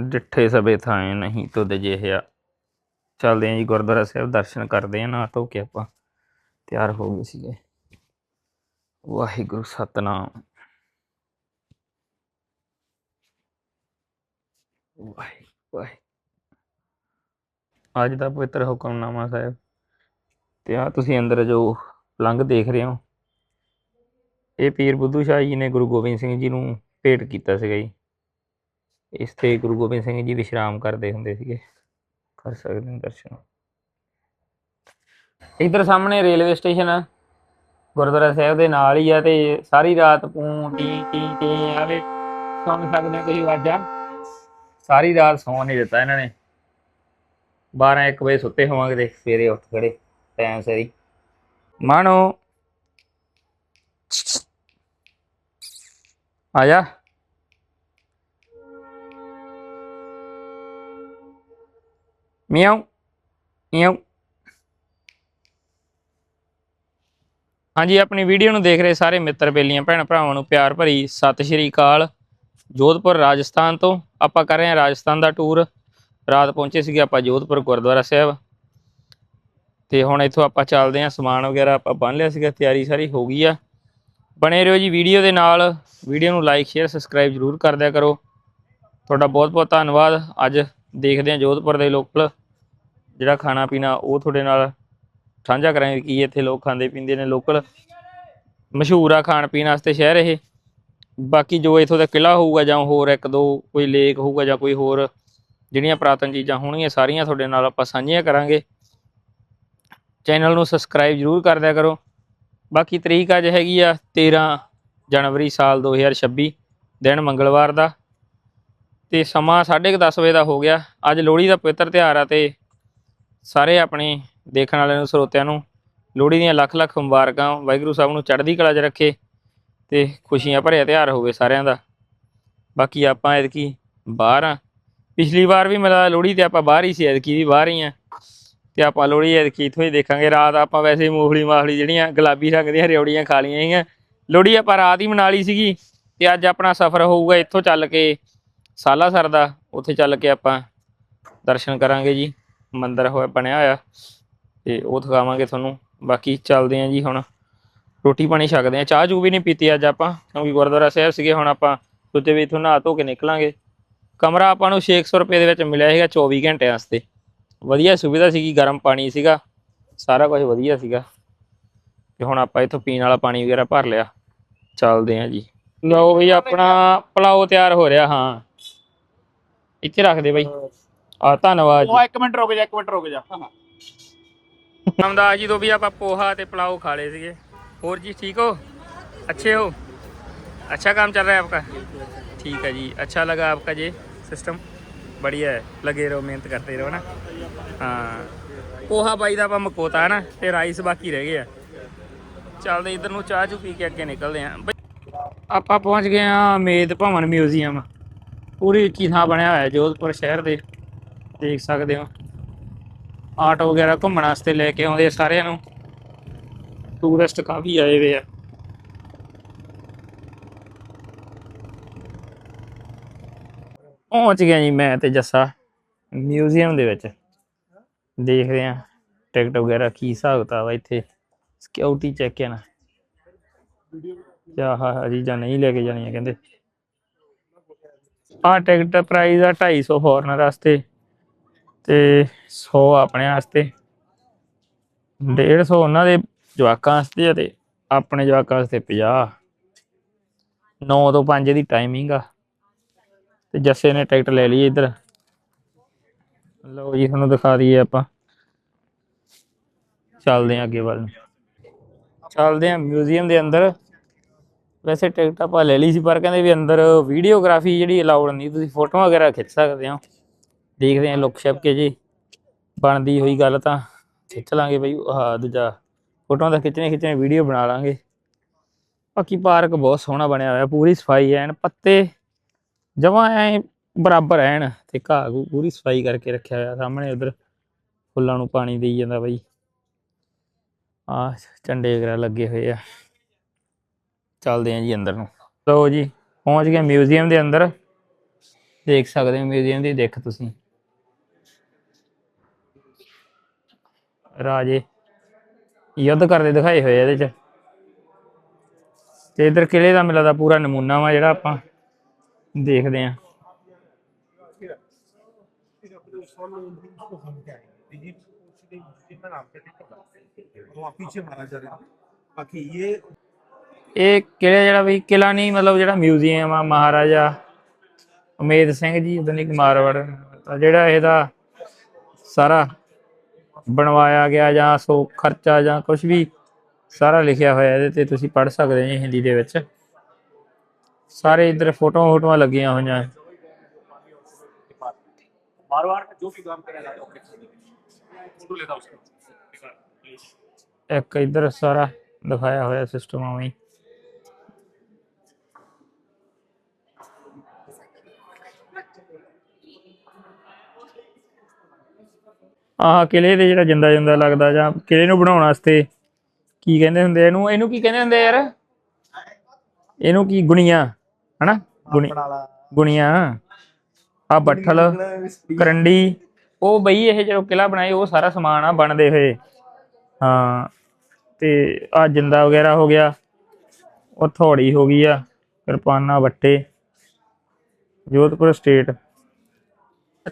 ਡਿੱਠੇ ਸਭੇ ਥਾਏ ਨਹੀਂ ਤੁਧ ਜਿਹਾ ਚੱਲਦੇ ਆਂ ਜੀ ਗੁਰਦੁਆਰਾ ਸਾਹਿਬ, ਦਰਸ਼ਨ ਕਰਦੇ ਆਂ ਨਾ ਧੋ ਕੇ ਆਪਾਂ। ਤਿਆਰ ਹੋ ਗਏ ਸੀਗੇ। ਵਾਹਿਗੁਰੂ ਸਤਨਾਮ। ਵਾਹਿ ਵਾਹਿ। ਅੱਜ ਦਾ ਪਵਿੱਤਰ ਹੁਕਮਨਾਮਾ ਸਾਹਿਬ। ਤੇ ਆ ਤੁਸੀਂ ਅੰਦਰ ਜੋ ਪਲੰਘ ਦੇਖ ਰਹੇ ਹੋ। ਇਹ ਪੀਰ ਬੁੱਧੂ ਸ਼ਾਹ ਜੀ ਨੇ ਗੁਰੂ ਗੋਬਿੰਦ ਸਿੰਘ ਜੀ ਨੂੰ ਭੇਟ ਕੀਤਾ ਸੀਗਾ ਜੀ। ਇਸ ਤੇ ਗੁਰੂ ਗੋਬਿੰਦ ਸਿੰਘ ਜੀ ਵਿਸ਼ਰਾਮ ਕਰਦੇ ਹੁੰਦੇ ਸੀਗੇ। ਕਰ ਸਕਦੇ ਹੋ ਦਰਸ਼ਨ। ਇਧਰ ਸਾਹਮਣੇ ਰੇਲਵੇ ਸਟੇਸ਼ਨ ਆ। ਗੁਰਦੁਆਰਾ ਸਾਹਿਬ ਦੇ ਨਾਲ ਹੀ ਆ ਤੇ ਸਾਰੀ ਰਾਤ ਪੂੰ, ਟੀ ਟੀ ਟੀ ਆਵੇ ਸੁਣ ਸਕਦੇ ਹੋ ਤੁਸੀਂ ਆਵਾਜ਼ਾਂ? ਸਾਰੀ ਰਾਤ ਸੌਣ ਨਹੀਂ ਦਿੱਤਾ ਇਹਨਾਂ ਨੇ। 12 1 ਵਜੇ ਸੁੱਤੇ ਹੋਵਾਂਗੇ ਤੇ ਸਵੇਰੇ ਉੱਠ ਖੜੇ, ਟਾਈਮ ਸਿਰ ਹੀ। ਮਾਣੋ। ਆ ਮਿਆਉ ਮਿਆਉ ਹਾਂਜੀ, ਆਪਣੀ ਵੀਡੀਓ ਨੂੰ ਦੇਖ ਰਹੇ ਸਾਰੇ ਮਿੱਤਰ ਬੇਲੀਆਂ, ਭੈਣ ਭਰਾਵਾਂ ਨੂੰ ਪਿਆਰ ਭਰੀ ਸਤਿ ਸ਼੍ਰੀ ਅਕਾਲ। ਜੋਧਪੁਰ, ਰਾਜਸਥਾਨ ਤੋਂ ਆਪਾਂ ਕਰ ਰਹੇ ਹਾਂ ਰਾਜਸਥਾਨ ਦਾ ਟੂਰ ਰਾਤ ਪਹੁੰਚੇ ਸੀਗੇ ਆਪਾਂ ਜੋਧਪੁਰ ਗੁਰਦੁਆਰਾ ਸਾਹਿਬ। ਤੇ ਹੁਣ ਇੱਥੋਂ ਆਪਾਂ ਚੱਲਦੇ ਹਾਂ, ਸਮਾਨ ਵਗੈਰਾ ਆਪਾਂ ਬੰਨ ਲਿਆ ਸੀਗਾ, ਤਿਆਰੀ ਸਾਰੀ ਹੋ ਗਈ ਆ। ਬਣੇ ਰਹੋ ਜੀ ਵੀਡੀਓ ਦੇ ਨਾਲ। ਵੀਡੀਓ ਨੂੰ ਲਾਈਕ ਸ਼ੇਅਰ ਸਬਸਕ੍ਰਾਈਬ ਜ਼ਰੂਰ ਕਰ ਦਿਆ ਕਰੋ। ਤੁਹਾਡਾ ਬਹੁਤ ਬਹੁਤ ਧੰਨਵਾਦ। ਅੱਜ ਦੇਖਦੇ ਹਾਂ ਜੋਧਪੁਰ ਦੇ ਲੋਕਲ ਜਿਹੜਾ ਖਾਣਾ ਪੀਣਾ ਉਹ ਤੁਹਾਡੇ ਨਾਲ ਸਾਂਝਾ ਕਰਾਂਗੇ ਕੀ ਇੱਥੇ ਲੋਕ ਖਾਂਦੇ ਪੀਂਦੇ ਨੇ ਲੋਕਲ। ਮਸ਼ਹੂਰ ਆ ਖਾਣ ਪੀਣ ਵਾਸਤੇ ਸ਼ਹਿਰ ਇਹ। ਬਾਕੀ ਜੋ ਇਥੋਂ ਦਾ ਕਿਲਾ ਹੋਊਗਾ ਜਾਂ ਹੋਰ ਇੱਕ ਦੋ ਕੋਈ ਲੇਕ ਹੋਊਗਾ ਜਾਂ ਕੋਈ ਹੋਰ ਜਿਹੜੀਆਂ ਪ੍ਰਾਤਨ ਚੀਜ਼ਾਂ ਹੋਣਗੀਆਂ ਸਾਰੀਆਂ ਤੁਹਾਡੇ ਨਾਲ ਆਪਾਂ ਸਾਂਝੀਆਂ ਕਰਾਂਗੇ। ਚੈਨਲ ਨੂੰ ਸਬਸਕ੍ਰਾਈਬ ਜ਼ਰੂਰ ਕਰ ਦਿਆ ਕਰੋ। ਬਾਕੀ ਤਰੀਕ ਅੱਜ ਹੈਗੀ ਆ 13 ਜਨਵਰੀ ਸਾਲ 2026 ਦਿਨ ਮੰਗਲਵਾਰ ਦਾ। ਤੇ ਸਮਾਂ 10:30 ਵਜੇ ਦਾ ਹੋ ਗਿਆ। ਅੱਜ ਲੋਹੜੀ ਦਾ ਪਵਿੱਤਰ ਤਿਉਹਾਰ ਆ ਤੇ ਸਾਰੇ ਆਪਣੇ ਦੇਖਣ ਵਾਲਿਆਂ ਨੂੰ, ਸਰੋਤਿਆਂ ਨੂੰ ਲੋਹੜੀ ਦੀਆਂ ਲੱਖ ਲੱਖ ਮੁਬਾਰਕਾਂ। ਵਾਹਿਗੁਰੂ ਸਾਹਿਬ ਨੂੰ ਚੜ੍ਹਦੀ ਕਲਾ 'ਚ ਰੱਖੇ ਤੇ ਖੁਸ਼ੀਆਂ ਭਰਿਆ ਤਿਉਹਾਰ ਹੋਵੇ ਸਾਰਿਆਂ ਦਾ। ਬਾਕੀ ਆਪਾਂ ਐਤਕੀ ਬਾਹਰ ਆ। ਪਿਛਲੀ ਵਾਰ ਵੀ ਮੇਰਾ ਲੋਹੜੀ ਤੇ ਆਪਾਂ ਬਾਹਰ ਹੀ ਸੀ, ਐਤਕੀ ਵੀ ਬਾਹਰ ਹੀ ਆ। ਤੇ ਆਪਾਂ ਲੋਹੜੀ ਐਤਕੀ ਇੱਥੋਂ ਹੀ ਦੇਖਾਂਗੇ। ਰਾਤ ਆਪਾਂ ਵੈਸੇ ਹੀ ਮੂੰਗਫਲੀ ਮਾਖਲੀ ਜਿਹੜੀਆਂ ਗੁਲਾਬੀ ਰੰਗ ਦੀਆਂ ਰਿਉੜੀਆਂ ਖਾ ਲਈਆਂ ਸੀਗੀਆਂ। ਲੋਹੜੀ ਆਪਾਂ ਰਾਤ ਹੀ ਮਨਾ ਲਈ ਸੀਗੀ ਤੇ ਅੱਜ ਆਪਣਾ ਸਫ਼ਰ ਹੋਊਗਾ ਇੱਥੋਂ ਚੱਲ ਕੇ ਸਾਲਾਸਰ ਦਾ ਉੱਥੇ ਚੱਲ ਕੇ ਆਪਾਂ ਦਰਸ਼ਨ ਕਰਾਂਗੇ ਜੀ, ਮੰਦਿਰ ਹੋਇਆ, ਬਣਿਆ ਹੋਇਆ ਤੇ ਉਹ ਦਿਖਾਵਾਂਗੇ ਤੁਹਾਨੂੰ। ਬਾਕੀ ਚੱਲਦੇ ਆਂ ਜੀ ਹੁਣ। ਰੋਟੀ ਪਾਣੀ ਛਕਦੇ ਆਂ ਚਾਹ ਚੂ ਵੀ ਨਹੀਂ ਪੀਤੀ ਅੱਜ ਆਪਾਂ, ਕਿਉਂਕਿ ਗੁਰਦੁਆਰਾ ਸਾਹਿਬ ਸੀਗੇ, ਹੁਣ ਆਪਾਂ ਸੋਚੇ ਵੀ ਇੱਥੋਂ ਨਹਾ ਧੋ ਕੇ ਨਿਕਲਾਂਗੇ। ਕਮਰਾ ਆਪਾਂ ਨੂੰ 600 ਰੁਪਏ ਦੇ ਵਿੱਚ ਮਿਲਿਆ ਸੀਗਾ 24 ਘੰਟਿਆਂ ਵਾਸਤੇ। ਵਧੀਆ ਸੁਵਿਧਾ ਸੀਗੀ, ਗਰਮ ਪਾਣੀ ਸੀਗਾ, ਸਾਰਾ ਕੁਝ ਵਧੀਆ ਸੀਗਾ। ਤੇ ਹੁਣ ਆਪਾਂ ਇੱਥੋਂ ਪੀਣ ਵਾਲਾ ਪਾਣੀ ਵਗੈਰਾ ਭਰ ਲਿਆ। ਚੱਲਦੇ ਆਂ ਜੀ। ਲਓ ਵੀ ਆਪਣਾ ਪਲਾਓ ਤਿਆਰ ਹੋ ਰਿਹਾ, ਹਾਂ। ਇੱਥੇ ਰੱਖ ਦੇ ਬਈ ਆ ਧੰਨਵਾਦ ਜੀ ਉਹ ਇੱਕ ਮਿੰਟ ਰੁਕ ਜਾ ਇੱਕ ਮਿੰਟ ਰੁਕ ਜਾ रामदास जी तो भी आप पोहा ते पुलाव खा ले सीगे और जी ठीक हो अच्छे हो अच्छा काम चल रहा है आपका ठीक है जी अच्छा लगा आपका ये सिस्टम बढ़िया है लगे रहो मेहनत करते रहो ना हाँ पोहा ਬਾਈ ਦਾ ਆਪਾਂ ਮਕੋਤਾ ਹੈ ਨਾ ਤੇ ਰਾਈਸ ਬਾਕੀ ਰਹਿ ਗਏ ਆ ਚੱਲਦੇ ਇਧਰ ਨੂੰ ਚਾਹ ਚੂ ਪੀ ਕੇ ਅੱਗੇ ਨਿਕਲਦੇ ਆਂ ਬਈ, ਆਪਾਂ ਪਹੁੰਚ ਗਏ ਆ ਮੇਦ ਭਵਨ ਮਿਊਜ਼ੀਅਮ ਪੂਰੀ ਉੱਚੀ ਥਾਂ ਬਣਿਆ ਹੋਇਆ ਜੋਧਪੁਰ ਸ਼ਹਿਰ ਦੇ। ਦੇਖ ਸਕਦੇ ਹੋ। ਆਟੋ ਵਗੈਰਾ ਘੁੰਮਣ ਵਾਸਤੇ ਲੈ ਕੇ ਆਉਂਦੇ ਸਾਰਿਆਂ ਨੂੰ। ਟੂਰਿਸਟ ਕਾਫੀ ਆਏ ਹੋਏ ਆ। ਪਹੁੰਚ ਗਿਆ ਜੀ ਮੈਂ ਤੇ ਜੱਸਾ। ਮਿਊਜ਼ੀਅਮ ਦੇ ਵਿੱਚ। ਦੇਖਦੇ ਆ ਟਿਕਟ ਵਗੈਰਾ ਕੀ ਹਿਸਾਬ ਕਿਤਾਬ ਇੱਥੇ। ਸਿਕਿਉਰਿਟੀ ਚੈੱਕ ਹੈ ਨਾ। ਕਿਆ ਹਾ ਚੀਜ਼ਾਂ ਨਹੀਂ ਲੈ ਕੇ ਜਾਣੀਆਂ ਕਹਿੰਦੇ। ਆ ਟਿਕਟ ਪ੍ਰਾਈਸ ਆ 250 ਫੋਰਨਰ ਵਾਸਤੇ ਤੇ 100 ਆਪਣੇ ਵਾਸਤੇ। 150 ਉਹਨਾਂ ਦੇ ਜਵਾਕਾਂ ਵਾਸਤੇ ਆ ਤੇ ਆਪਣੇ ਜਵਾਕਾਂ ਵਾਸਤੇ 50 9 ਤੋਂ 5 ਦੀ ਟਾਈਮਿੰਗ ਆ। ਤੇ ਜੱਸੇ ਨੇ ਟਿਕਟ ਲੈ ਲਈ ਇੱਧਰ। ਲਓ ਜੀ, ਤੁਹਾਨੂੰ ਦਿਖਾ ਦਈਏ ਆਪਾਂ। ਚੱਲਦੇ ਆਂ ਅੱਗੇ ਵੱਲ। ਚੱਲਦੇ ਆਂ ਮਿਊਜ਼ੀਅਮ ਦੇ ਅੰਦਰ। ਵੈਸੇ ਟਿਕਟ ਆਪਾਂ ਲੈ ਲਈ ਸੀ, ਪਰ ਕਹਿੰਦੇ ਵੀ ਅੰਦਰ ਵੀਡੀਓਗ੍ਰਾਫੀ ਜਿਹੜੀ ਅਲਾਉਡ ਨਹੀਂ, ਤੁਸੀਂ ਫੋਟੋਆਂ ਵਗੈਰਾ ਖਿੱਚ ਸਕਦੇ ਹੋ। ਦੇਖਦੇ ਆਂ ਲੁੱਕ ਛਪ ਕੇ ਜੀ। ਬਣਦੀ ਹੋਈ ਗੱਲ ਤਾਂ ਖਿੱਚ ਲਾਂਗੇ ਬਈ, ਆਹ ਦੂਜਾ ਫੋਟੋਆਂ ਤਾਂ ਖਿੱਚਣੇ ਖਿੱਚਣੇ ਵੀਡੀਓ ਬਣਾ ਲਾਂਗੇ। ਬਾਕੀ ਪਾਰਕ ਬਹੁਤ ਸੋਹਣਾ ਬਣਿਆ ਹੋਇਆ, ਪੂਰੀ ਸਫ਼ਾਈ ਐਨ, ਪੱਤੇ ਜਮਾਂ ਐ ਬਰਾਬਰ ਐਨ, ਤੇ ਘਾਹ ਘੂ ਪੂਰੀ ਸਫ਼ਾਈ ਕਰਕੇ ਰੱਖਿਆ ਹੋਇਆ ਸਾਹਮਣੇ ਉਧਰ, ਫੁੱਲਾਂ ਨੂੰ ਪਾਣੀ ਦੇਈ ਜਾਂਦਾ ਬਈ। ਆ ਝੰਡੇ ਵਗੈਰਾ ਲੱਗੇ ਹੋਏ ਆ। ਚੱਲਦੇ ਆਂ ਜੀ ਅੰਦਰ ਨੂੰ ਲਓ ਜੀ ਪਹੁੰਚ ਗਏ ਮਿਊਜ਼ੀਅਮ ਦੇ ਅੰਦਰ ਦੇਖ ਸਕਦੇ ਹੋ ਮਿਊਜ਼ੀਅਮ ਦੀ ਦੇਖ ਤੁਸੀਂ ਰਾਜੇ ਯੁੱਧ ਕਰਦੇ ਦਿਖਾਏ ਹੋਏ ਆ ਇਹਦੇ ਚ ਤੇ ਇਧਰ ਕਿਲੇ ਦਾ ਮਿਲਦਾ ਪੂਰਾ ਨਮੂਨਾ ਵਾ ਜਿਹੜਾ ਆਪਾਂ ਦੇਖਦੇ ਆ वहाँ पीछे मारा जा रहा बाकी ये ਇਹ ਕਿਲੇ ਜਿਹੜਾ ਵੀ ਕਿਲਾ ਨਹੀਂ ਮਤਲਬ ਜਿਹੜਾ ਮਿਊਜ਼ੀਅਮ ਆ ਮਹਾਰਾਜਾ ਉਮੇਦ ਸਿੰਘ ਜੀ ਉਹਦੇ ਨਿਕ ਮਾਰਵੜ ਜਿਹੜਾ ਇਹਦਾ ਸਾਰਾ ਬਣਵਾਇਆ ਗਿਆ ਜਾਂ ਸੋ ਖਰਚਾ ਜਾਂ ਕੁਝ ਵੀ ਸਾਰਾ ਲਿਖਿਆ ਹੋਇਆ ਇਹਦੇ ਤੇ ਤੁਸੀਂ ਪੜ੍ਹ ਸਕਦੇ ਜੀ ਹਿੰਦੀ ਦੇ ਵਿੱਚ। ਸਾਰੇ ਇਧਰ ਫੋਟੋਆਂ ਫੋਟੋਆਂ ਲੱਗੀਆਂ ਹੋਈਆਂ। ਇੱਕ ਇਧਰ ਸਾਰਾ ਦਿਖਾਇਆ ਹੋਇਆ ਸਿਸਟਮ ਆਵੇਂ ਆਹ ਕਿਲੇ ਦੇ ਜਿਹੜਾ ਜਿੰਦਾ ਜਿੰਦਾ ਲੱਗਦਾ ਜਾਂ ਕਿਲੇ ਨੂੰ ਬਣਾਉਣ ਵਾਸਤੇ ਕੀ ਕਹਿੰਦੇ ਹੁੰਦੇ ਇਹਨੂੰ ਇਹਨੂੰ ਕੀ ਕਹਿੰਦੇ ਹੁੰਦੇ ਯਾਰ? ਇਹਨੂੰ ਕੀ ਗੁਣੀਆਂ ਹਨਾ? ਗੁਣੀ ਗੁਣੀਆਂ। ਆ ਬੱਠਲ ਕਰੰਡੀ ਉਹ ਬਈ ਇਹ ਜਿਹੜਾ ਕਿਲਾ ਬਣਾਏ ਉਹ ਸਾਰਾ ਸਮਾਨ ਆ ਬਣਦੇ ਹੋਏ। ਹਾਂ ਤੇ ਆ ਜਿੰਦਾ ਵਗੈਰਾ ਹੋ ਗਿਆ ਉਹ ਥੋੜੀ ਹੋ ਗਈ ਆ ਕਿਰਪਾਨਾ ਵੱਟੇ ਜੋਧਪੁਰ ਸਟੇਟ।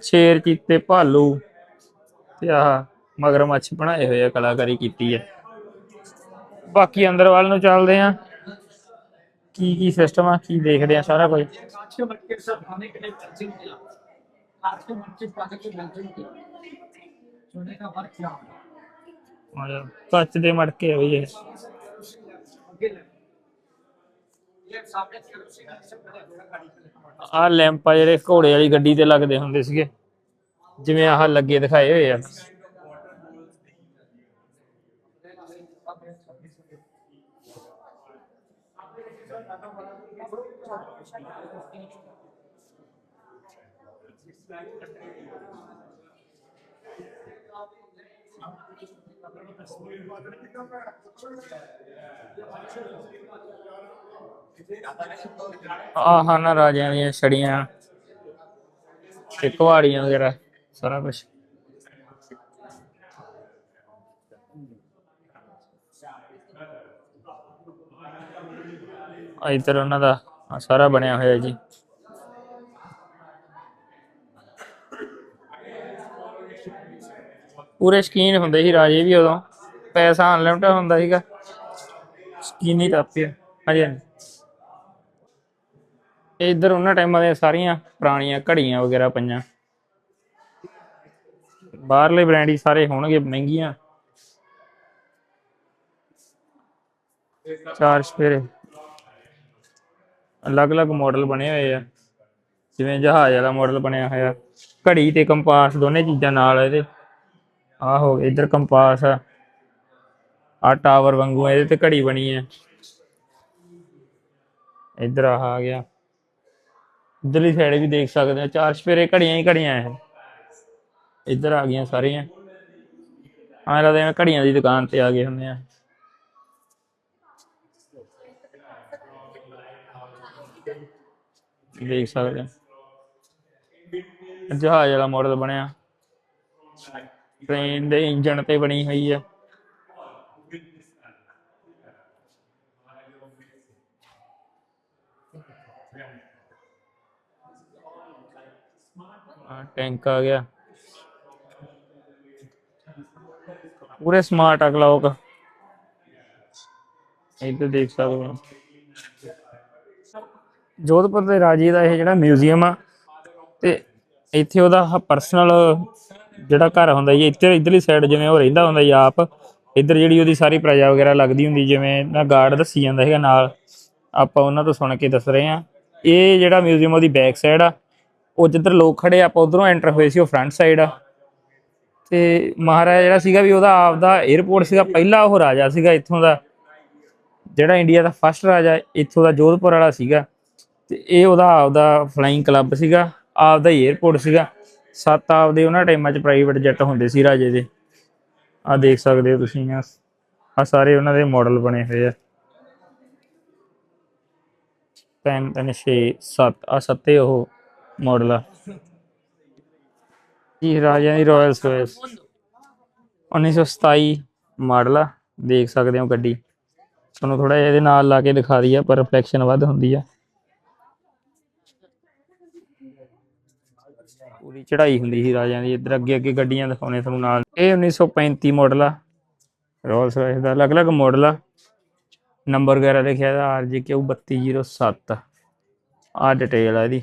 ਸ਼ੇਰ ਚੀਤੇ ਭਾਲੂ। ਤੇ ਆਹ ਮਗਰਮੱਛ ਬਣਾਏ ਹੋਏ ਆ, ਕਲਾਕਾਰੀ ਕੀਤੀ ਹੈ ਬਾਕੀ ਅੰਦਰ ਵੱਲ ਨੂੰ ਚੱਲਦੇ ਆ। ਕੀ ਕੀ ਸਿਸਟਮ ਆ, ਕੀ ਦੇਖਦੇ ਆ ਸਾਰਾ ਕੁਝ। ਦੇ ਮਟਕੇ ਹੋਈ ਇਹ। ਆ ਲੈਂਪ ਜਿਹੜੇ ਘੋੜੇ ਵਾਲੀ ਗੱਡੀ ਤੇ ਲੱਗਦੇ ਹੁੰਦੇ ਸੀਗੇ। ਜਿਵੇਂ ਆਹ ਲੱਗੇ ਦਿਖਾਏ ਹੋਏ ਆ। ਆਹ ਹਨ ਰਾਜਿਆਂ ਦੀਆਂ ਛੜੀਆਂ ਤੇ ਕੁਹਾੜੀਆਂ ਵਗੈਰਾ। ਸਾਰਾ ਕੁਝ ਇੱਧਰ ਉਹਨਾਂ ਦਾ ਸਾਰਾ ਬਣਿਆ ਹੋਇਆ ਜੀ। ਪੂਰੇ ਸ਼ਕੀਨ ਹੁੰਦੇ ਸੀ ਰਾਜੇ ਵੀ ਉਦੋਂ। ਪੈਸਾ ਅਨਲਿਮਟਡ ਹੁੰਦਾ ਸੀਗਾ। ਸ਼ਕੀਨੀ ਤਾਪਿਆ ਹਾਂਜੀ ਹਾਂਜੀ। ਇਹ ਉਹਨਾਂ ਟਾਈਮਾਂ ਦੀਆਂ ਸਾਰੀਆਂ ਪੁਰਾਣੀਆਂ ਘੜੀਆਂ ਵਗੈਰਾ ਪਈਆਂ। ਬਾਹਰਲੇ ਬ੍ਰਾਂਡ ਹੀ ਸਾਰੇ ਹੋਣਗੇ, ਮਹਿੰਗੀਆਂ। ਚਾਰ ਸਪੇਰੇ। ਅਲੱਗ-ਅਲੱਗ ਮਾਡਲ ਬਣੇ ਹੋਏ ਆ। ਜਿਵੇਂ ਜਹਾਜ਼ ਵਾਲਾ ਮਾਡਲ ਬਣਿਆ ਹੋਇਆ। ਘੜੀ ਤੇ ਕੰਪਾਸ ਦੋਨੇ ਚੀਜ਼ਾਂ ਨਾਲ ਇਹਦੇ। ਆਹ ਹੋ ਗਿਆ, ਇੱਧਰ ਕੰਪਾਸ ਆ। ਆ ਟਾਵਰ ਵਾਂਗੂ ਇਹਦੇ ਤੇ ਘੜੀ ਬਣੀ ਹੈ ਇੱਧਰ ਆਹ ਆ ਗਿਆ। ਇੱਧਰਲੀ ਸਾਈਡ ਵੀ ਦੇਖ ਸਕਦੇ ਹੋ, ਚਾਰ ਸਪੇਰੇ ਘੜੀਆਂ ਹੀ ਘੜੀਆਂ ਇਹ। ਇੱਧਰ ਆ ਗਈਆਂ ਸਾਰੀਆਂ। ਐਂ ਲੱਗਦਾ ਜਿਵੇਂ ਘੜੀਆਂ ਦੀ ਦੁਕਾਨ ਤੇ ਆ ਗਏ ਹੁੰਦੇ ਆ। ਦੇਖ ਸਕਦੇ ਹੋ ਜਹਾਜ਼ ਵਾਲਾ ਮਾਡਲ ਬਣਿਆ। ਟ੍ਰੇਨ ਦੇ ਇੰਜਣ ਤੇ ਬਣੀ ਹੋਈ ਆ। ਟੈਂਕ ਆ ਗਿਆ। ਪੂਰੇ ਸਮਾਰਟ ਆ ਕਲੌਕ ਇੱਧਰ ਦੇਖ ਸਕਦੇ ਹੋ। ਜੋਧਪੁਰ ਦੇ ਰਾਜੇ ਦਾ ਇਹ ਜਿਹੜਾ ਮਿਊਜ਼ੀਅਮ ਆ, ਤੇ ਇੱਥੇ ਉਹਦਾ ਪਰਸਨਲ ਜਿਹੜਾ ਘਰ ਹੁੰਦਾ ਜੀ ਇੱਧਰ ਇਧਰਲੀ ਸਾਈਡ ਜਿਵੇਂ ਉਹ ਰਹਿੰਦਾ ਹੁੰਦਾ ਜੀ ਆਪ, ਇੱਧਰ ਜਿਹੜੀ ਉਹਦੀ ਸਾਰੀ ਪ੍ਰਜਾ ਵਗੈਰਾ ਲੱਗਦੀ ਹੁੰਦੀ, ਜਿਵੇਂ ਨਾ ਗਾਰਡ ਦੱਸੀ ਜਾਂਦਾ ਹੈਗਾ ਨਾਲ, ਆਪਾਂ ਉਹਨਾਂ ਤੋਂ ਸੁਣ ਕੇ ਦੱਸ ਰਹੇ ਆ ਇਹ ਜਿਹੜਾ ਮਿਊਜ਼ੀਅਮ ਉਹਦੀ ਬੈਕ ਸਾਈਡ ਆ, ਉਹ ਜਿੱਧਰ ਲੋਕ ਖੜੇ ਆਪਾਂ ਉਧਰੋਂ ਐਂਟਰ ਹੋਏ ਸੀ, ਉਹ ਫਰੰਟ ਸਾਈਡ ਆ। ਤੇ ਮਹਾਰਾਜਾ ਜਿਹੜਾ ਸੀਗਾ ਵੀ ਉਹਦਾ ਆਪ ਦਾ 에어ਪੋਰਟ ਸੀਗਾ, ਪਹਿਲਾ ਉਹ ਰਾਜਾ ਸੀਗਾ ਇੱਥੋਂ ਦਾ, ਜਿਹੜਾ ਇੰਡੀਆ ਦਾ ਫਸਟ ਰਾਜਾ, ਇੱਥੋਂ ਦਾ ਜੋਧਪੁਰ ਵਾਲਾ ਸੀਗਾ। ਤੇ ਇਹ ਉਹਦਾ ਆਪ ਦਾ ਫਲਾਈਂਗ ਕਲੱਬ ਸੀਗਾ ਆਪ ਦਾ 에어ਪੋਰਟ ਸੀਗਾ। ਸੱਤ ਆਪ ਦੇ ਉਹਨਾਂ ਟਾਈਮਾਂ 'ਚ ਪ੍ਰਾਈਵੇਟ ਜੈੱਟ ਹੁੰਦੇ ਸੀ ਰਾਜੇ ਦੇ। ਆ ਦੇਖ ਸਕਦੇ ਹੋ ਤੁਸੀਂ ਆ ਸਾਰੇ ਉਹਨਾਂ ਦੇ ਮਾਡਲ ਬਣੇ ਹੋਏ ਆ। 3 3 6 7 ਆ ਸੱਤੇ ਉਹ ਮਾਡਲ ਆ। ਜੀ ਰਾਜਿਆਂ ਦੀ ਰਾਇਲ ਸੋਇਸ 1927 ਮਾਡਲ ਆ। ਦੇਖ ਸਕਦੇ ਹੋ ਗੱਡੀ। ਤੁਹਾਨੂੰ ਥੋੜਾ ਜਿਹਾ ਇਹਦੇ ਨਾਲ ਲਾ ਕੇ ਦਿਖਾ ਦਈਆ ਪਰ ਰਿਫਲੈਕਸ਼ਨ ਵੱਧ ਹੁੰਦੀ ਆ। ਪੂਰੀ ਚੜਾਈ ਹੁੰਦੀ ਸੀ ਰਾਜਿਆਂ ਦੀ। ਇੱਧਰ ਅੱਗੇ ਅੱਗੇ ਗੱਡੀਆਂ ਦਿਖਾਉਣੇ ਤੁਹਾਨੂੰ ਨਾਲ। ਇਹ 1935 ਮਾਡਲ ਆ। ਰੋਲਸ ਰਾਇਸ ਦਾ ਅਲੱਗ-ਅਲੱਗ ਮਾਡਲ ਆ। ਨੰਬਰ ਵਗੈਰਾ ਲਿਖਿਆ ਹੈ RJQ 3207 ਆ ਡਿਟੇਲ ਆ ਇਹਦੀ।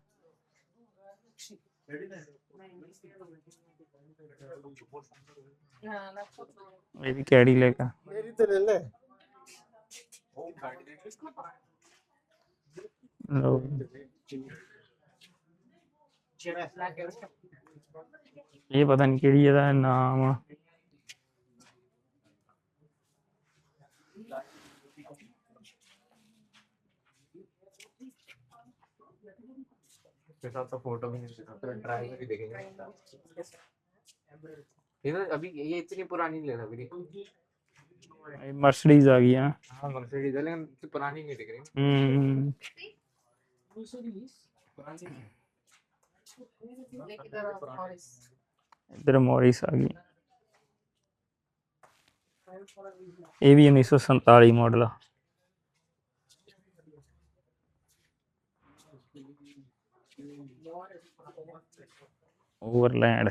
ये भी कैडी लेगा मेरी तो ले ले लो। ये पता नहीं केड़ी है नाम। उसके साथ तो फ़ोटो भी नहीं तो ट्राई हाँ, हाँ, भी देखेंगे। हाँ, इधर अभी ये इतनी पुरानी ले रहा मेरी मर्सिडीज आ गई हाँ। हाँ मर्सिडीज है लेकिन इतनी पुरानी नहीं दिख रही। हम्म इधर मॉरिस आ गई। ये भी उन्नीस सौ संताली मॉडल है। ਓਵਰਲੈਂਡ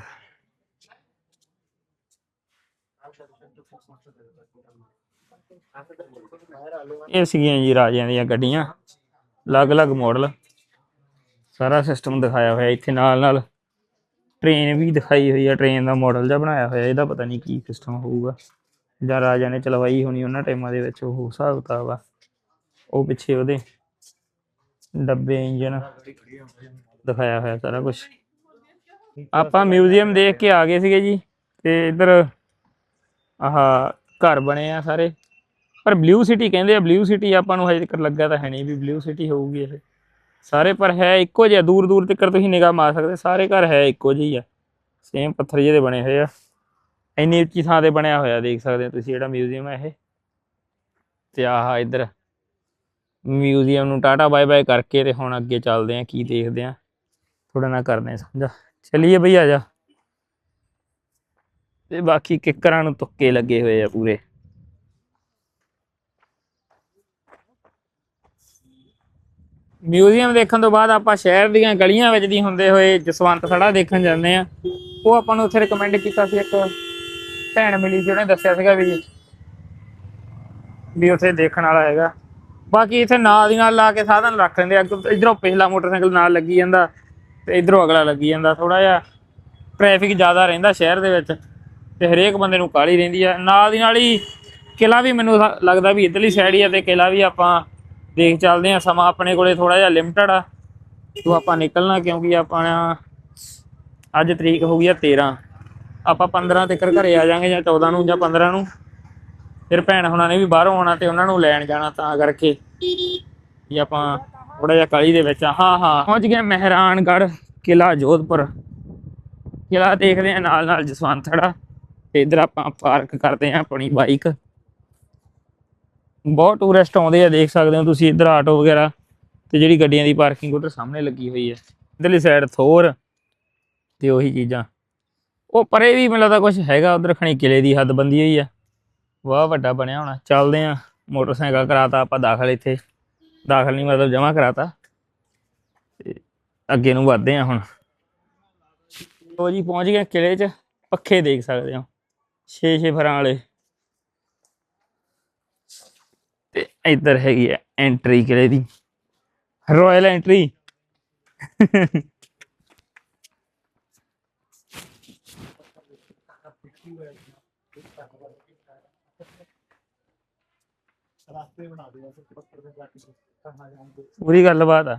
ਇਹ ਸੀਗੀਆਂ ਜੀ ਰਾਜਿਆਂ ਦੀਆਂ ਗੱਡੀਆਂ। ਅਲੱਗ-ਅਲੱਗ ਮਾਡਲ ਸਾਰਾ ਸਿਸਟਮ ਦਿਖਾਇਆ ਹੋਇਆ ਇੱਥੇ ਨਾਲ ਨਾਲ ਟ੍ਰੇਨ ਵੀ ਦਿਖਾਈ ਹੋਈ ਆ ਟ੍ਰੇਨ ਦਾ ਮਾਡਲ ਜਿਹਾ ਬਣਾਇਆ ਹੋਇਆ। ਇਹਦਾ ਪਤਾ ਨਹੀਂ ਕੀ ਸਿਸਟਮ ਹੋਊਗਾ। ਜਾਂ ਰਾਜਾ ਨੇ ਚਲਵਾਈ ਹੋਣੀ ਉਹਨਾਂ ਟਾਈਮਾਂ ਦੇ ਵਿੱਚ, ਉਹ ਹਿਸਾਬ ਕਿਤਾਬ ਆ। ਉਹ ਪਿੱਛੇ ਉਹਦੇ ਡੱਬੇ ਇੰਜਨ ਦਿਖਾਇਆ ਹੋਇਆ ਸਾਰਾ ਕੁਝ ਆਪਾਂ ਮਿਊਜ਼ੀਅਮ ਦੇਖ ਕੇ ਆ ਗਏ ਸੀਗੇ ਜੀ, ਤੇ ਇੱਧਰ ਆਹ ਘਰ ਬਣੇ ਆ ਸਾਰੇ। ਪਰ ਬਲੂ ਸਿਟੀ ਕਹਿੰਦੇ ਆ ਬਲੂ ਸਿਟੀ ਆਪਾਂ ਨੂੰ ਹਜੇ ਤੱਕ ਲੱਗਾ ਤਾਂ ਹੈ ਨਹੀਂ ਵੀ ਬਲੂ ਸਿਟੀ ਹੋਊਗੀ ਇਹ। ਸਾਰੇ ਪਰ ਹੈ ਇੱਕੋ ਜਿਹਾ ਦੂਰ ਦੂਰ ਤੱਕ ਤੁਸੀਂ ਨਿਗਾਹ ਮਾਰ ਸਕਦੇ, ਸਾਰੇ ਘਰ ਹੈ ਇੱਕੋ ਜਿਹੇ ਆ। ਸੇਮ ਪੱਥਰ ਜਿਹੇ ਦੇ ਬਣੇ ਹੋਏ ਆ। ਇੰਨੀ ਉੱਚੀ ਥਾਂ ਤੇ ਬਣਿਆ ਹੋਇਆ ਦੇਖ ਸਕਦੇ ਹੋ ਤੁਸੀਂ ਜਿਹੜਾ ਮਿਊਜ਼ੀਅਮ ਹੈ ਇਹ। ਤੇ ਆਹ ਇੱਧਰ ਮਿਊਜ਼ੀਅਮ ਨੂੰ ਟਾਟਾ ਬਾਏ ਬਾਏ ਕਰਕੇ ਤੇ ਹੁਣ ਅੱਗੇ ਚੱਲਦੇ ਆ, ਕੀ ਦੇਖਦੇ ਆ। ਥੋੜਾ ਨਾ ਕਰਦੇ ਆ ਸਮਝਾ। ਚਲਿਏ ਬਈ, ਆ ਜਾ। ਤੇ ਬਾਕੀ ਕਿੱਕਰਾਂ ਨੂੰ ਤੁੱਕੇ ਲੱਗੇ ਹੋਏ ਆ ਪੂਰੇ। ਮਿਊਜ਼ੀਅਮ ਦੇਖਣ ਤੋਂ ਬਾਅਦ ਆਪਾਂ ਸ਼ਹਿਰ ਦੀਆਂ ਗਲੀਆਂ ਵਿੱਚ ਦੀ ਹੁੰਦੇ ਹੋਏ ਜਸਵੰਤ ਥੜਾ ਦੇਖਣ ਜਾਂਦੇ ਆ। ਉਹ ਆਪਾਂ ਨੂੰ ਉੱਥੇ ਰეკਮੈਂਡ ਕੀਤਾ ਸੀ ਇੱਕ ਭੈਣ ਮਿਲੀ ਸੀ, ਉਹਨੇ ਦੱਸਿਆ ਸੀਗਾ ਵੀ ਵੀ ਉੱਥੇ ਦੇਖਣ ਵਾਲਾ ਹੈਗਾ। ਬਾਕੀ ਇੱਥੇ ਨਾਲ ਦੀ ਨਾਲ ਲਾ ਕੇ ਸਾਧਨ ਰੱਖ ਲੈਂਦੇ ਆ। ਇਧਰੋਂ ਪਿਛਲਾ ਮੋਟਰਸਾਈਕਲ ਨਾਲ ਲੱਗੀ ਜਾਂਦਾ। ਤੇ ਇਧਰੋਂ ਅਗਲਾ ਲੱਗੀ ਜਾਂਦਾ ਥੋੜਾ ਜਿਹਾ। ਟ੍ਰੈਫਿਕ ਜ਼ਿਆਦਾ ਰਹਿੰਦਾ ਸ਼ਹਿਰ ਦੇ ਵਿੱਚ ਤੇ ਹਰੇਕ ਬੰਦੇ ਨੂੰ ਕਾਹਲੀ ਰਹਿੰਦੀ ਆ। ਨਾਲ ਦੀ ਨਾਲ ਹੀ ਕਿਲਾ ਵੀ ਮੈਨੂੰ ਲੱਗਦਾ ਵੀ ਇਧਰਲੀ ਸਾਈਡ ਹੀ ਆ ਤੇ ਕਿਲਾ ਵੀ ਆਪਾਂ ਦੇਖ ਚੱਲਦੇ ਆ। ਸਮਾਂ ਆਪਣੇ ਕੋਲੇ ਥੋੜਾ ਜਿਹਾ ਲਿਮਟਡ ਆ। ਤੋਂ ਆਪਾਂ ਨਿਕਲਣਾ ਕਿਉਂਕਿ ਆਪਾਂ ਅੱਜ ਤਰੀਕ ਹੋ ਗਈ ਆ 13 ਆਪਾਂ 15 ਤੱਕ ਘਰੇ ਆ ਜਾਾਂਗੇ ਜਾਂ 14 ਨੂੰ ਜਾਂ 15 ਨੂੰ। ਫਿਰ ਭੈਣ ਹੁਣਾਂ ਨੇ ਵੀ ਬਾਹਰੋਂ ਆਉਣਾ ਤੇ ਉਹਨਾਂ ਨੂੰ ਲੈਣ ਜਾਣਾ ਤਾਂ ਕਰਕੇ ਵੀ ਆਪਾਂ ਥੋੜਾ ਜਿਹਾ ਕਾਲੀ ਦੇ ਵਿੱਚ ਹਾਂ ਹਾਂ। ਪਹੁੰਚ ਗਿਆ ਮਹਿਰਾਨਗੜ੍ਹ ਕਿਲਾ ਜੋਧਪੁਰ। ਕਿਲਾ ਦੇਖਦੇ ਆ ਨਾਲ ਨਾਲ ਜਸਵੰਤੜਾ ਤੇ ਇਧਰ ਆਪਾਂ ਪਾਰਕ ਕਰਦੇ ਆ ਆਪਣੀ ਬਾਈਕ ਬਹੁਤ ਟੂਰਿਸਟ ਆਉਂਦੇ ਆ, ਦੇਖ ਸਕਦੇ ਹੋ ਤੁਸੀਂ ਇੱਧਰ ਆਟੋ ਵਗੈਰਾ। ਤੇ ਜਿਹੜੀ ਗੱਡੀਆਂ ਦੀ ਪਾਰਕਿੰਗ ਉਧਰ ਸਾਹਮਣੇ ਲੱਗੀ ਹੋਈ ਹੈ। ਇਧਰਲੀ ਸਾਈਡ ਥੋਰ ਤੇ ਉਹੀ ਚੀਜ਼ਾਂ। ਉਹ ਪਰੇ ਵੀ ਮੈਨੂੰ ਲੱਗਦਾ ਕੁਝ ਹੈਗਾ, ਉਧਰ ਖਣੀ ਕਿਲੇ ਦੀ ਹੱਦਬੰਦੀ ਹੋਈ ਆ। ਵਾਹ, ਵੱਡਾ ਬਣਿਆ ਹੋਣਾ। ਚੱਲਦੇ ਆ ਮੋਟਰਸਾਈਕਲ ਕਰਾਤਾ, ਆਪਾਂ ਦਾਖਲ ਇੱਥੇ। ਦਾਖਲ ਮਤਲਬ ਜਮਾ ਕਰਾਤਾ। ਤੇ ਅੱਗੇ ਨੂੰ ਵਧਦੇ ਆ ਹੁਣ। ਲੋ ਜੀ, ਪਹੁੰਚ ਗਏ ਕਿਲੇ 'ਚ। ਪੱਖੇ ਦੇਖ ਸਕਦੇ ਹੋ। 6-6 ਫਰਾਂ ਵਾਲੇ। ਤੇ ਇੱਧਰ ਹੈਗੀ ਹੈ ਐਂਟਰੀ ਕਿਲੇ ਦੀ। ਰਾਇਲ ਐਂਟਰੀ ਰਾਸਤੇ ਬਣਾ ਦੇ ਬਸ ਪੱਥਰ ਦੇ ਜਾ ਕੇ ਪੂਰੀ ਗੱਲਬਾਤ ਆ।